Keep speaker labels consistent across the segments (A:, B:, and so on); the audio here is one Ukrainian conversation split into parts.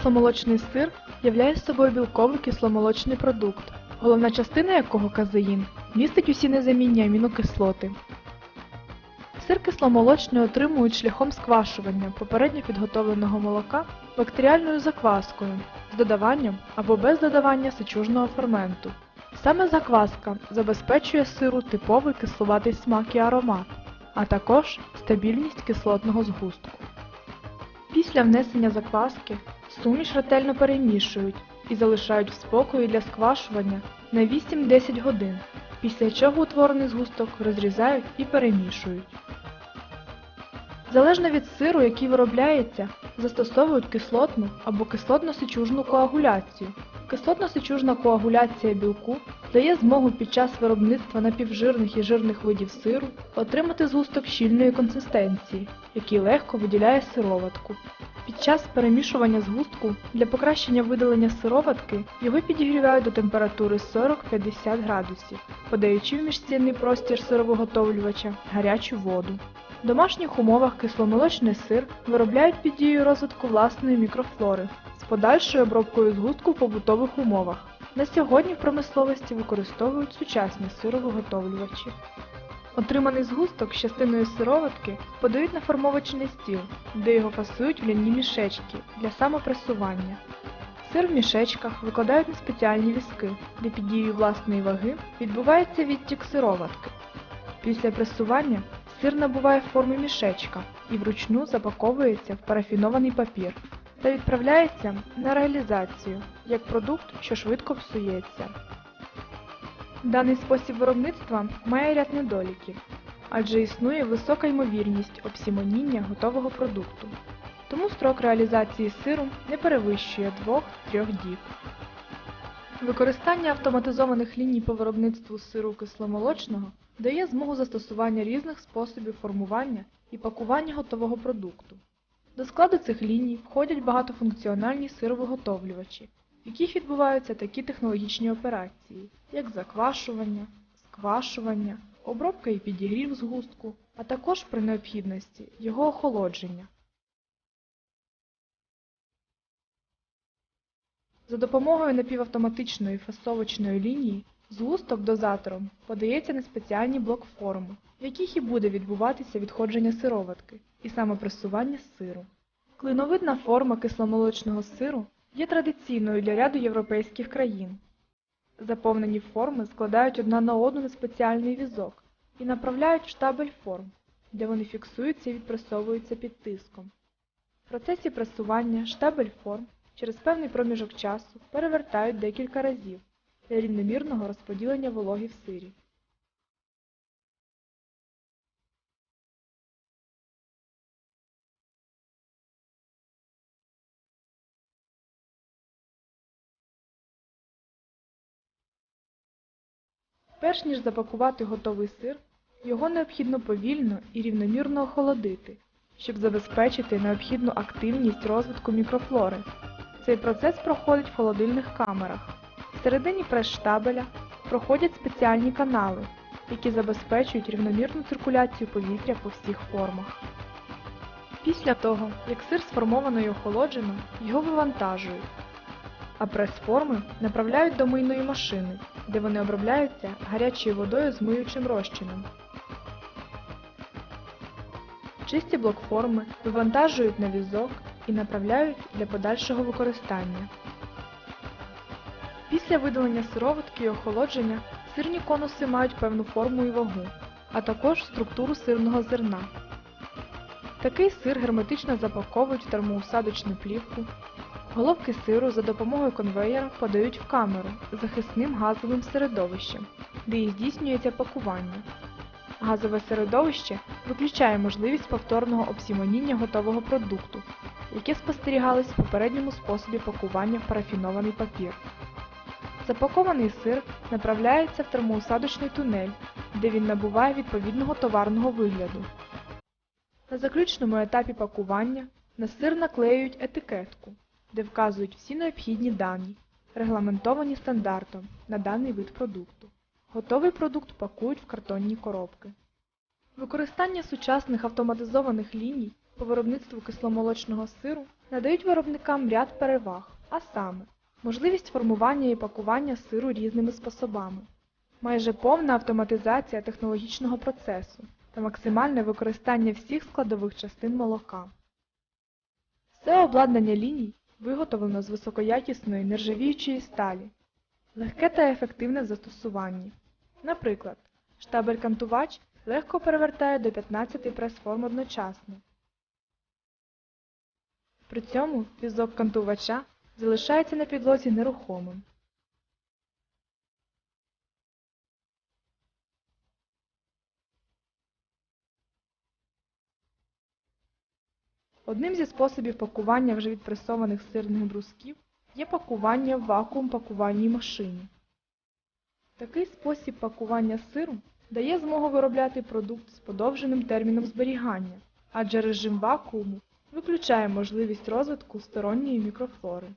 A: кисломолочний сир являє собою білковий кисломолочний продукт, головна частина якого казеїн містить усі незамінні амінокислоти. Сир кисломолочний отримують шляхом сквашування попередньо підготовленого молока бактеріальною закваскою з додаванням або без додавання сечужного ферменту. Саме закваска забезпечує сиру типовий кисловатий смак і аромат, а також стабільність кислотного згустку. Після внесення закваски суміш ретельно перемішують і залишають в спокої для сквашування на 8-10 годин, після чого утворений згусток розрізають і перемішують. Залежно від сиру, який виробляється, застосовують кислотну або кислотно сичужну коагуляцію. Кислотно-сечужна коагуляція білку дає змогу під час виробництва напівжирних і жирних видів сиру отримати згусток щільної консистенції, який легко виділяє сироватку. Під час перемішування згустку для покращення видалення сироватки його підігрівають до температури 40-50 градусів, подаючи в міжстінний простір сировиготовлювача гарячу воду. В домашніх умовах кисломолочний сир виробляють під дією розвитку власної мікрофлори з подальшою обробкою згустку в побутових умовах. На сьогодні в промисловості використовують сучасні сировиготовлювачі. Отриманий згусток з частиною сироватки подають на формовочний стіл, де його фасують в ляні мішечки для самопресування. Сир в мішечках викладають на спеціальні візки, де під дією власної ваги відбувається відтік сироватки. Після пресування сир набуває форми мішечка і вручну запаковується в парафінований папір та відправляється на реалізацію як продукт, що швидко псується. Даний спосіб виробництва має ряд недоліків, адже існує висока ймовірність обсімоніння готового продукту, тому строк реалізації сиру не перевищує 2-3 діб. Використання автоматизованих ліній по виробництву сиру кисломолочного дає змогу застосування різних способів формування і пакування готового продукту. До складу цих ліній входять багатофункціональні сировиготовлювачі, в яких відбуваються такі технологічні операції, як заквашування, сквашування, обробка і підігрів згустку, а також при необхідності його охолодження. За допомогою напівавтоматичної фасовочної лінії згусток дозатором подається на спеціальні блок-форми, в яких і буде відбуватися відходження сироватки і самопресування сиру. Клиновидна форма кисломолочного сиру є традиційною для ряду європейських країн. Заповнені форми складають одна на одну на спеціальний візок і направляють в штабель форм, де вони фіксуються і відпресовуються під тиском. В процесі пресування штабель форм через певний проміжок часу перевертають декілька разів для рівномірного розподілення вологи в сирі. Перш ніж запакувати готовий сир, його необхідно повільно і рівномірно охолодити, щоб забезпечити необхідну активність розвитку мікрофлори. Цей процес проходить в холодильних камерах. Всередині прес-штабеля проходять спеціальні канали, які забезпечують рівномірну циркуляцію повітря по всіх формах. Після того, як сир сформовано і охолоджено, його вивантажують, а прес-форми направляють до мийної машини, де вони обробляються гарячою водою з миючим розчином. Чисті блок-форми вивантажують на візок і направляють для подальшого використання. Після видалення сироватки і охолодження сирні конуси мають певну форму і вагу, а також структуру сирного зерна. Такий сир герметично запаковують в термоусадочну плівку. Головки сиру за допомогою конвеєра подають в камеру захисним газовим середовищем, де і здійснюється пакування. Газове середовище виключає можливість повторного обсімоніння готового продукту, яке спостерігалось в попередньому способі пакування в парафінований папір. Запакований сир направляється в термоусадочний тунель, де він набуває відповідного товарного вигляду. На заключному етапі пакування на сир наклеюють етикетку, де вказують всі необхідні дані, регламентовані стандартом на даний вид продукту. Готовий продукт пакують в картонні коробки. Використання сучасних автоматизованих ліній по виробництву кисломолочного сиру надають виробникам ряд переваг, а саме можливість формування і пакування сиру різними способами, майже повна автоматизація технологічного процесу та максимальне використання всіх складових частин молока. Все обладнання ліній виготовлено з високоякісної нержавіючої сталі, легке та ефективне в застосуванні. Наприклад, штабель-кантувач легко перевертає до 15 прес-форм одночасно. При цьому візок кантувача залишається на підлозі нерухомим. Одним зі способів пакування вже відпресованих сирних брусків є пакування в вакуум-пакувальній машині. Такий спосіб пакування сиру дає змогу виробляти продукт з подовженим терміном зберігання, адже режим вакууму виключає можливість розвитку сторонньої мікрофлори.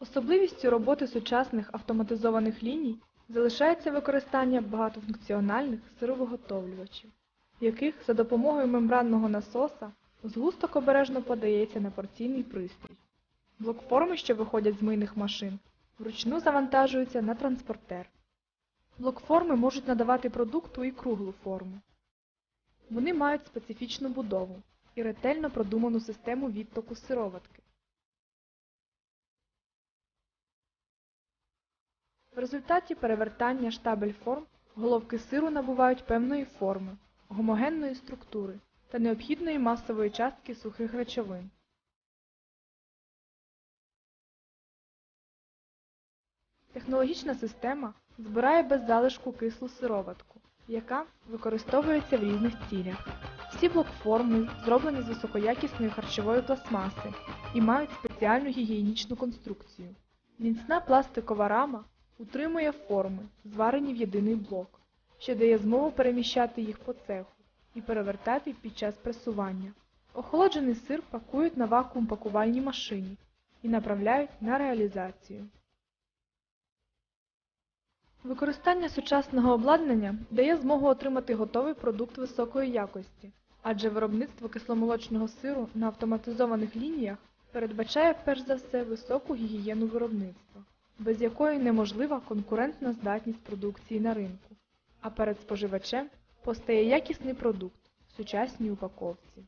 A: Особливістю роботи сучасних автоматизованих ліній залишається використання багатофункціональних сировиготовлювачів, яких за допомогою мембранного насоса згусток обережно подається на порційний пристрій. Блокформи, що виходять з мийних машин, вручну завантажуються на транспортер. Блокформи можуть надавати продукту і круглу форму. Вони мають специфічну будову і ретельно продуману систему відтоку сироватки. В результаті перевертання штабель форм головки сиру набувають певної форми, гомогенної структури та необхідної масової частки сухих речовин. Технологічна система збирає без залишку кислу сироватку, яка використовується в різних цілях. Всі блокформи зроблені з високоякісної харчової пластмаси і мають спеціальну гігієнічну конструкцію. Міцна пластикова рама утримує форми, зварені в єдиний блок, що дає змогу переміщати їх по цеху і перевертати під час пресування. Охолоджений сир пакують на вакуум-пакувальній машині і направляють на реалізацію. Використання сучасного обладнання дає змогу отримати готовий продукт високої якості, адже виробництво кисломолочного сиру на автоматизованих лініях передбачає перш за все високу гігієну виробництва, без якої неможлива конкурентна здатність продукції на ринку, а перед споживачем постає якісний продукт в сучасній упаковці.